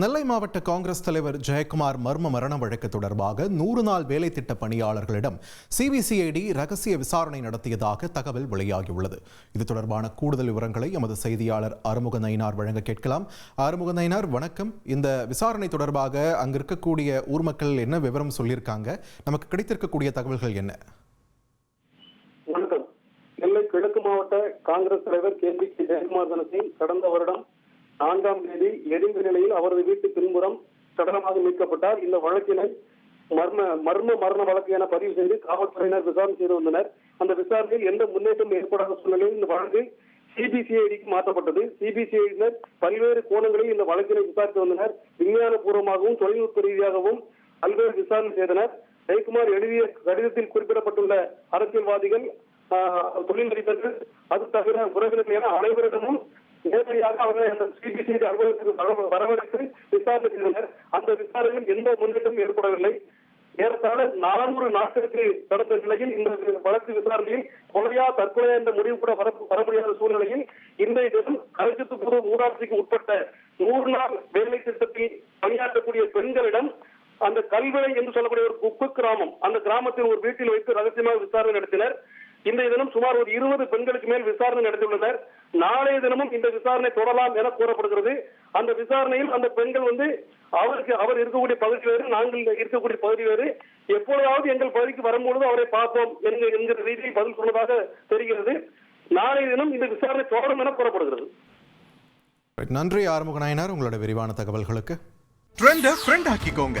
நெல்லை மாவட்ட காங்கிரஸ் தலைவர் ஜெயக்குமார் மர்ம மரண வழக்கு தொடர்பாக நூறு நாள் வேலை திட்ட பணியாளர்களிடம் சிபிசிஐடி ரகசிய விசாரணை நடத்தியதாக தகவல் வெளியாகியுள்ளது. இது தொடர்பான கூடுதல் விவரங்களை எமது செய்தியாளர் அறுமுக நயினார் வழங்க கேட்கலாம். அறுமுக நயினார் வணக்கம். இந்த விசாரணை தொடர்பாக அங்க இருக்கக்கூடிய ஊர் மக்கள் என்ன விவரம் சொல்லியிருக்காங்க? நமக்கு கிடைத்திருக்கக்கூடிய தகவல்கள் என்ன? வணக்கம். நெல்லை கிழக்கு மாவட்ட காங்கிரஸ் தலைவர் கே. பி. ஜெயக்குமார் தனசிங் கடந்த வருடம் நான்காம் தேதி எரிந்த நிலையில் அவரது வீட்டு பின்புறம் சடலமாக மீட்கப்பட்டார். இந்த வழக்கினை மர்ம மர்ம மரண வழக்கு என பதிவு செய்து காவல்துறையினர் விசாரணை செய்து வந்தனர். அந்த விசாரணையில் எந்த முன்னேற்றம் ஏற்படாத சூழ்நிலையில் இந்த வழக்கு சிபிசிஐடிக்கு மாற்றப்பட்டது. சிபிசிஐடியினர் பல்வேறு கோணங்களில் இந்த வழக்கினை விசாரித்து வந்தனர். விஞ்ஞான பூர்வமாகவும் தொழில்நுட்ப ரீதியாகவும் பல்வேறு விசாரணை செய்தனர். ஜெயக்குமார் எழுதிய கடிதத்தில் குறிப்பிடப்பட்டுள்ள அரசியல்வாதிகள் ஆஹ், தொழிலதிபர்கள் அது தவிர உறவினர்கள் என அனைவரிடமும் நேரடியாக அவர்களை அந்த சிபிசிஐடி அலுவலகத்துக்கு வர- வரவழைத்து விசாரணை செய்தனர். அந்த விசாரணையில் எந்த முன்னேற்றமும் ஏற்படவில்லை. ஏறத்தாழ நானூறு நாட்களுக்கு கடந்த நிலையில் இந்த வழக்கு விசாரணையில் கொலையா தற்கொலையா என்ற முடிவு கூட வர முடியாத சூழ்நிலையில் இன்றைய தினம் கருத்து பூர்வ ஊராட்சிக்கு உட்பட்ட நூறு நாள் வேலை திட்டத்தில் பணியாற்றக்கூடிய பெண்களிடம் அந்த கல்விளை என்று சொல்லக்கூடிய ஒரு குப்பு கிராமம் அந்த கிராமத்தில் ஒரு வீட்டில் வைத்து ரகசியமாக விசாரணை நடத்தினர். இன்றைய தினம் சுமார் ஒரு இருபது பெண்களுக்கு மேல் விசாரணை நடத்தியுள்ளனர். நாளைய தினமும் இந்த விசாரணை தொடரலாம் என கூறப்படுகிறது. அந்த விசாரணையில் அந்த பெண்கள் வந்து அவருக்கு அவர் இருக்கக்கூடிய பகுதி வேறு நாங்கள் இருக்கக்கூடிய பகுதி வேறு. எப்பொழுதாவது எங்கள் பகுதிக்கு வரும்பொழுது அவரை பார்ப்போம் என்கிற என்கிற ரீதியில் பதில் சொன்னதாக தெரிகிறது. நாளைய தினம் இந்த விசாரணை தொடரும் என கூறப்படுகிறது. நன்றி ஆறுமுக நாயனார் உங்களோட விரிவான தகவல்களுக்கு. Trend friend ஆக்கிக்கோங்க.